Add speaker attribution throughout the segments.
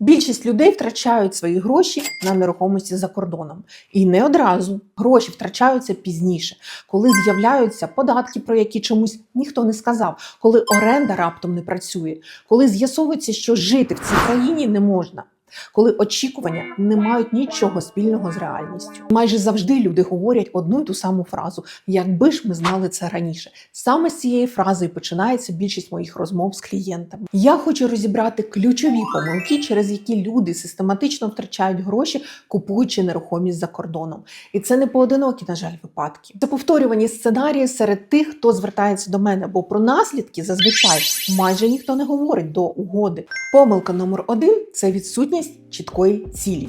Speaker 1: Більшість людей втрачають свої гроші на нерухомості за кордоном. І не одразу гроші втрачаються пізніше, коли з'являються податки, про які чомусь ніхто не сказав, коли оренда раптом не працює, коли з'ясовується, що жити в цій країні не можна. Коли очікування не мають нічого спільного з реальністю, майже завжди люди говорять одну й ту саму фразу: якби ж ми знали це раніше. Саме з цієї фрази починається більшість моїх розмов з клієнтами. Я хочу розібрати ключові помилки, через які люди систематично втрачають гроші, купуючи нерухомість за кордоном. І це не поодинокі, на жаль, випадки. Це повторювані сценарії серед тих, хто звертається до мене, бо про наслідки зазвичай майже ніхто не говорить до угоди. Помилка номер один це відсутність чіткої цілі.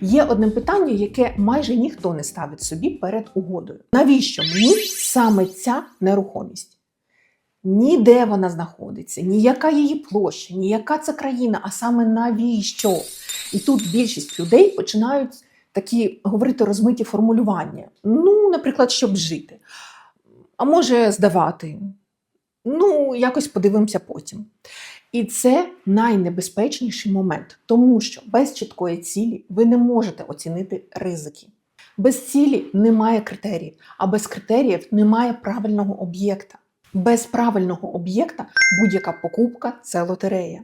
Speaker 1: Є одне питання, яке майже ніхто не ставить собі перед угодою. Навіщо мені саме ця нерухомість? Ніде вона знаходиться, ніяка її площа, ніяка це країна, а саме навіщо? І тут більшість людей починають такі говорити розмиті формулювання. Ну, наприклад, щоб жити. А може здавати. Ну, якось подивимося потім. І це найнебезпечніший момент, тому що без чіткої цілі ви не можете оцінити ризики. Без цілі немає критерій, а без критеріїв немає правильного об'єкта. Без правильного об'єкта будь-яка покупка це лотерея.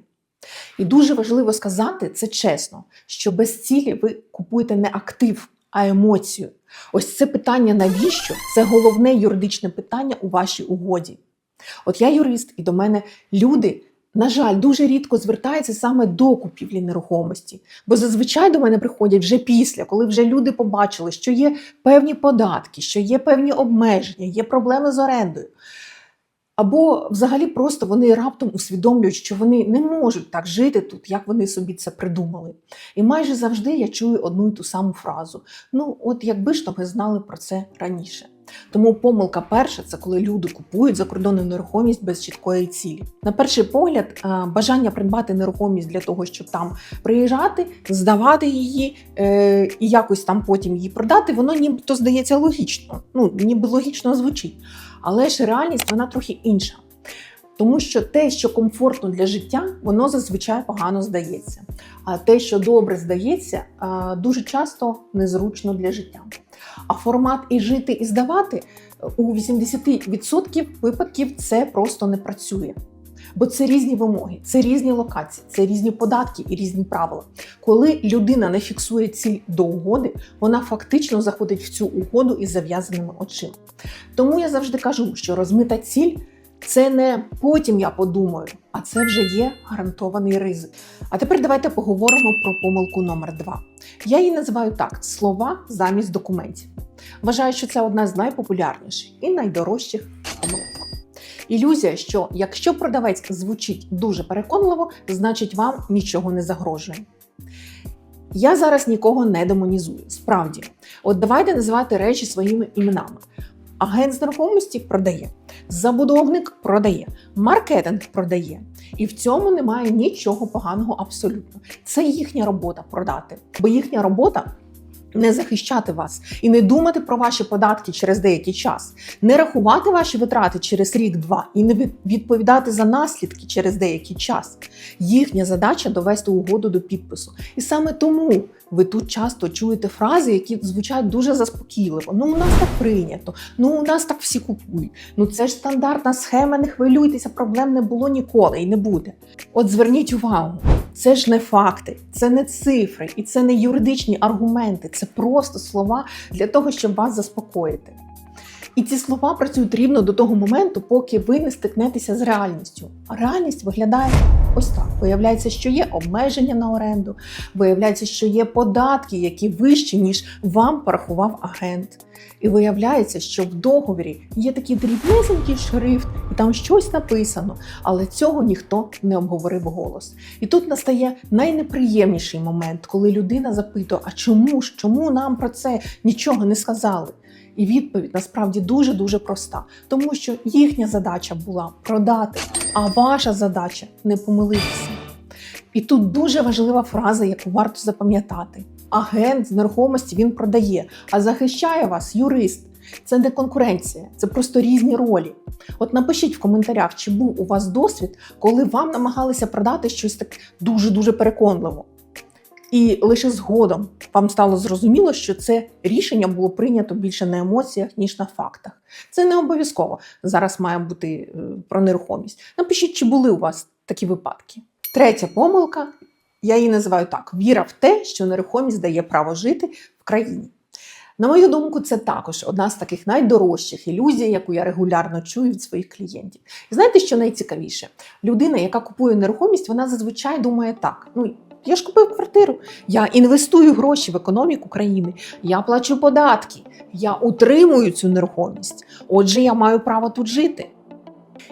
Speaker 1: І дуже важливо сказати це чесно, що без цілі ви купуєте не актив, а емоцію. Ось це питання навіщо? Це головне юридичне питання у вашій угоді. От я юрист, і до мене люди, на жаль, дуже рідко звертаються саме до купівлі нерухомості. Бо зазвичай до мене приходять вже після, коли вже люди побачили, що є певні податки, що є певні обмеження, є проблеми з орендою. Або взагалі просто вони раптом усвідомлюють, що вони не можуть так жити тут, як вони собі це придумали. І майже завжди я чую одну і ту саму фразу: ну, от якби ж то ми знали про це раніше. Тому помилка перша це коли люди купують закордонну нерухомість без чіткої цілі. На перший погляд, е, бажання придбати нерухомість для того, щоб там приїжджати, здавати її е, і якось там потім її продати, воно нібито здається логічно. Ну ніби логічно звучить. Але ж реальність вона трохи інша. Тому що те, що комфортно для життя, воно зазвичай погано здається. А те, що добре здається, е, дуже часто незручно для життя. А формат і жити, і здавати у 80% випадків це просто не працює. Бо це різні вимоги, це різні локації, це різні податки і різні правила. Коли людина не фіксує ціль до угоди, вона фактично заходить в цю угоду із зав'язаними очима. Тому я завжди кажу, що розмита ціль це не потім я подумаю, а це вже є гарантований ризик. А тепер давайте поговоримо про помилку номер два. Я її називаю так: слова замість документів. Вважаю, що це одна з найпопулярніших і найдорожчих помилок. Ілюзія, що якщо продавець звучить дуже переконливо, значить вам нічого не загрожує. Я зараз нікого не демонізую. Справді, от давайте називати речі своїми іменами. Агент з нерухомості продає, забудовник продає, маркетинг продає. І в цьому немає нічого поганого абсолютно. Це їхня робота продати, бо їхня робота. Не захищати вас і не думати про ваші податки через деякий час, не рахувати ваші витрати через рік-два і не відповідати за наслідки через деякий час. Їхня задача довести угоду до підпису. І саме тому ви тут часто чуєте фрази, які звучать дуже заспокійливо. Ну, у нас так прийнято, ну у нас так всі купують. Ну це ж стандартна схема, не хвилюйтеся, проблем не було ніколи і не буде. От зверніть увагу, це ж не факти, це не цифри і це не юридичні аргументи, це просто слова для того, щоб вас заспокоїти. І ці слова працюють рівно до того моменту, поки ви не стикнетеся з реальністю. Реальність виглядає ось так. Виявляється, що є обмеження на оренду, виявляється, що є податки, які вищі, ніж вам порахував агент. І виявляється, що в договорі є такий дрібнесенький шрифт, і там щось написано, але цього ніхто не обговорив голос. І тут настає найнеприємніший момент, коли людина запитує: а чому ж, чому нам про це нічого не сказали? І відповідь насправді дуже дуже проста, тому що їхня задача була продати, а ваша задача не помилитися. І тут дуже важлива фраза, яку варто запам'ятати: агент з нерухомості він продає, а захищає вас юрист. Це не конкуренція, це просто різні ролі. От напишіть в коментарях, чи був у вас досвід, коли вам намагалися продати щось так дуже дуже переконливо. І лише згодом вам стало зрозуміло, що це рішення було прийнято більше на емоціях, ніж на фактах. Це не обов'язково зараз має бути е, про нерухомість. Напишіть, чи були у вас такі випадки. Третя помилка, я її називаю так: віра в те, що нерухомість дає право жити в країні. На мою думку, це також одна з таких найдорожчих ілюзій, яку я регулярно чую від своїх клієнтів. І знаєте, що найцікавіше? Людина, яка купує нерухомість, вона зазвичай думає так: ну я ж купив квартиру, я інвестую гроші в економіку країни, я плачу податки, я утримую цю нерухомість. Отже, я маю право тут жити.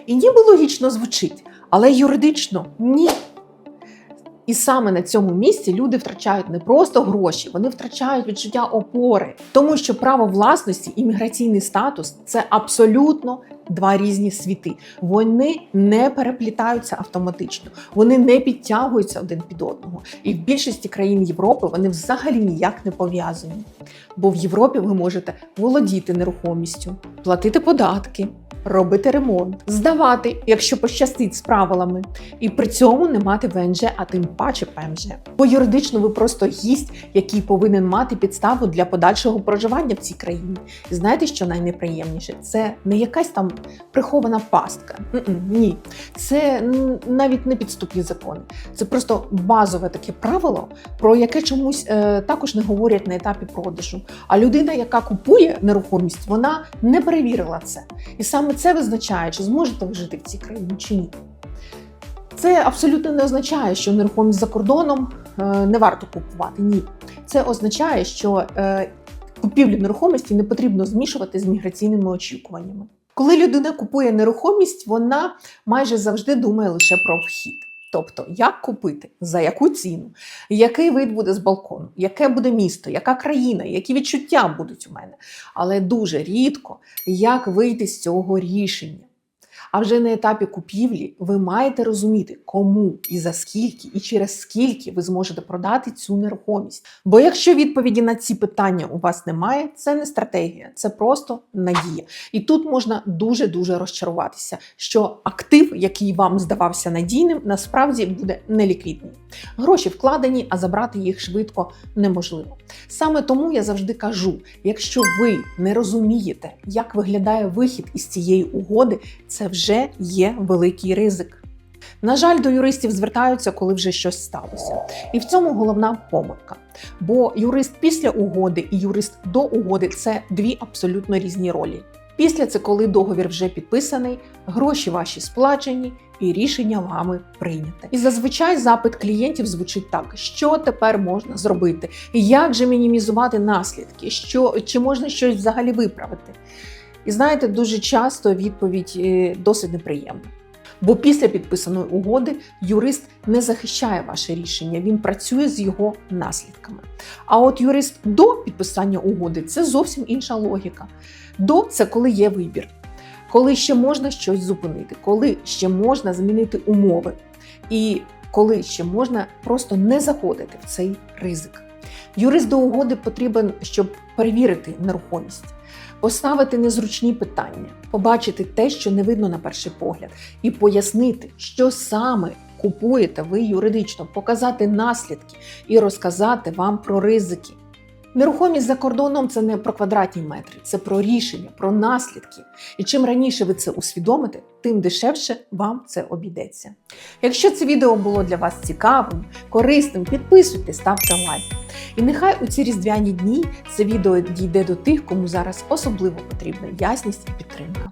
Speaker 1: І ніби логічно звучить, але юридично ні. І саме на цьому місці люди втрачають не просто гроші, вони втрачають відчуття опори, тому що право власності і міграційний статус це абсолютно два різні світи. Вони не переплітаються автоматично, вони не підтягуються один під одного. І в більшості країн Європи вони взагалі ніяк не пов'язані. Бо в Європі ви можете володіти нерухомістю, платити податки. Робити ремонт, здавати, якщо пощастить з правилами, і при цьому не мати ВНЖ, а тим паче ПМЖ. Бо юридично ви просто гість, який повинен мати підставу для подальшого проживання в цій країні. І знаєте, що найнеприємніше? Це не якась там прихована пастка. М-м, ні, це навіть не підступні закони. Це просто базове таке правило, про яке чомусь е, також не говорять на етапі продажу. А людина, яка купує нерухомість, вона не перевірила це. І саме це визначає, чи зможете ви жити в цій країні чи ні. Це абсолютно не означає, що нерухомість за кордоном е, не варто купувати. Ні. Це означає, що е, купівлю нерухомості не потрібно змішувати з міграційними очікуваннями. Коли людина купує нерухомість, вона майже завжди думає лише про вхід. Тобто, як купити, за яку ціну, який вид буде з балкону, яке буде місто, яка країна, які відчуття будуть у мене. Але дуже рідко, як вийти з цього рішення. А вже на етапі купівлі ви маєте розуміти, кому і за скільки, і через скільки ви зможете продати цю нерухомість. Бо якщо відповіді на ці питання у вас немає, це не стратегія, це просто надія. І тут можна дуже дуже розчаруватися, що актив, який вам здавався надійним, насправді буде неліквідний. Гроші вкладені, а забрати їх швидко неможливо. Саме тому я завжди кажу: якщо ви не розумієте, як виглядає вихід із цієї угоди, це вже є великий ризик. На жаль, до юристів звертаються, коли вже щось сталося. І в цьому головна помилка. Бо юрист після угоди і юрист до угоди це дві абсолютно різні ролі. Після це коли договір вже підписаний, гроші ваші сплачені і рішення вами прийняте. І зазвичай запит клієнтів звучить так: що тепер можна зробити? Як же мінімізувати наслідки? Що чи можна щось взагалі виправити? І знаєте, дуже часто відповідь е, досить неприємна. Бо після підписаної угоди юрист не захищає ваше рішення, він працює з його наслідками. А от юрист до підписання угоди це зовсім інша логіка. До це коли є вибір, коли ще можна щось зупинити, коли ще можна змінити умови, і коли ще можна просто не заходити в цей ризик. Юрист до угоди потрібен, щоб перевірити нерухомість, поставити незручні питання, побачити те, що не видно на перший погляд, і пояснити, що саме купуєте ви юридично, показати наслідки і розказати вам про ризики. Нерухомість за кордоном це не про квадратні метри, це про рішення, про наслідки. І чим раніше ви це усвідомите, тим дешевше вам це обійдеться. Якщо це відео було для вас цікавим, корисним, підписуйтесь, ставте лайк. І нехай у ці різдвяні дні це відео дійде до тих, кому зараз особливо потрібна ясність і підтримка.